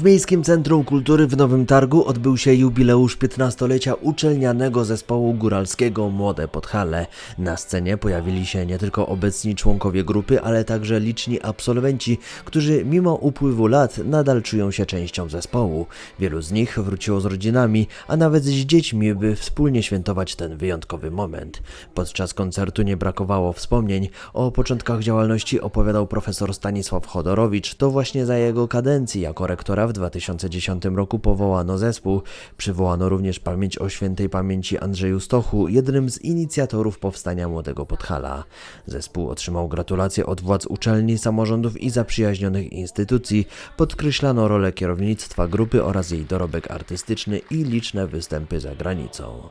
W Miejskim Centrum Kultury w Nowym Targu odbył się jubileusz 15-lecia uczelnianego zespołu góralskiego Młode Podhale. Na scenie pojawili się nie tylko obecni członkowie grupy, ale także liczni absolwenci, którzy mimo upływu lat nadal czują się częścią zespołu. Wielu z nich wróciło z rodzinami, a nawet z dziećmi, by wspólnie świętować ten wyjątkowy moment. Podczas koncertu nie brakowało wspomnień. O początkach działalności opowiadał profesor Stanisław Chodorowicz. To właśnie za jego kadencji jako rektora w 2010 roku powołano zespół. Przywołano również pamięć o świętej pamięci Andrzeju Stochu, jednym z inicjatorów powstania Młodego Podhala. Zespół otrzymał gratulacje od władz uczelni, samorządów i zaprzyjaźnionych instytucji. Podkreślano rolę kierownictwa grupy oraz jej dorobek artystyczny i liczne występy za granicą.